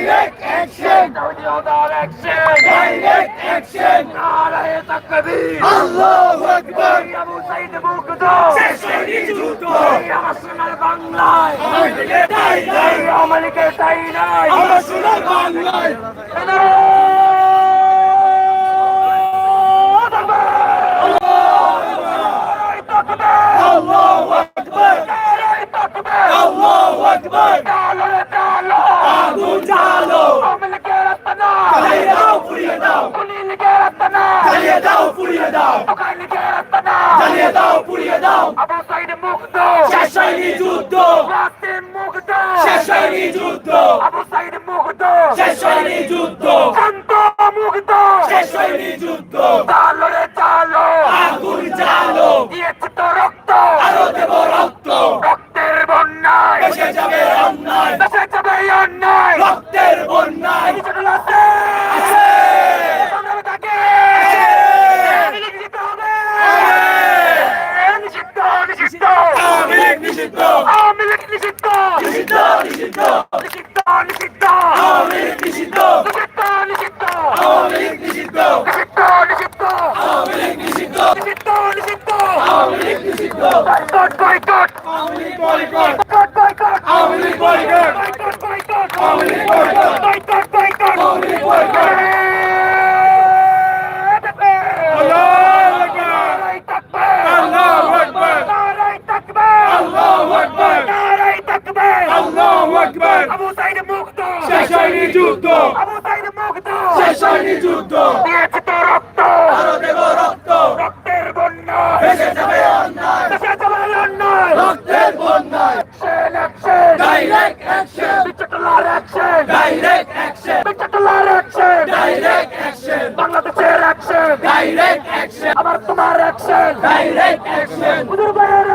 Direct action তৌহিদার action direct action নারায়ে তাকবীর আল্লাহু আকবার আবু সাইদ মুগ্ধ শেষ হয়নি যুদ্ধ এই আমার সোনার বাংলায় আমার দিকে তাই নাই আমালিকে তাই নাই আমার সোনার বাংলায় আল্লাহু আকবার আল্লাহু আকবার আগুন জ্বালো জ্বালিয়ে দাও পুড়িয়ে দাও জ্বালিয়ে দাও পুড়িয়ে দাও জ্বালিয়ে দাও পুড়িয়ে দাও শেষ হয়নি যুদ্ধ। শেষ হয়নি যুদ্ধ। শেষ হয়নি যুদ্ধ শেষ হয়নি যুদ্ধ আগুন জ্বালো রক্ত। আরও দেব রক্ত রক্তের বন্যায় এসে যাবে অন্যায় দেশে যাবে এই অন্যায় রক্তের বন্যায় নিষেধ আছে আছে সংগ্রামে থাকে আছে। নিষিদ্ধ হবে আছে। নিষিদ্ধ নিষিদ্ধ আওয়ামী লীগ নিষিদ্ধ। আওয়ামী লীগ নিষিদ্ধ। নিষিদ্ধ নিষিদ্ধ। নিষিদ্ধ নিষিদ্ধ। আওয়ামী লীগ নিষিদ্ধ। নিষিদ্ধ নিষিদ্ধ। আওয়ামী লীগ নিষিদ্ধ। নিষিদ্ধ নিষিদ্ধ। আওয়ামী লীগ নিষিদ্ধ। নিষিদ্ধ নিষিদ্ধ। আওয়ামী লীগ নিষিদ্ধ। Boycott boycott Awami League boycott boycott boycott Awami League boycott boycott boycott Awami League boycott boycott boycott Awami League boycott আল্লাহু আকবার আল্লাহু আকবার আল্লাহু আকবার আল্লাহু আকবার আবু সাইদ মুক্ত। শেষ হয়নি যুদ্ধ। আবু সাইদ মুক্ত। শেষ হয়নি যুদ্ধ। দিয়েছে তো রক্ত। আরও দেব রক্ত। রক্তের বন্যা ভেসে যাবে অন্যায়। দেশে যাবে অন্যায়। রক্তের বন্যায়। অ্যাকশন অ্যাকশন ডাইরেক্ট অ্যাকশন বিচটলার অ্যাকশন ডাইরেক্ট অ্যাকশন বিচটলার অ্যাকশন ডাইরেক্ট অ্যাকশন বাংলাদেশের অ্যাকশন ডাইরেক্ট অ্যাকশন আবার তোমার অ্যাকশন ডাইরেক্ট অ্যাকশন হুজুর ভাইয়ের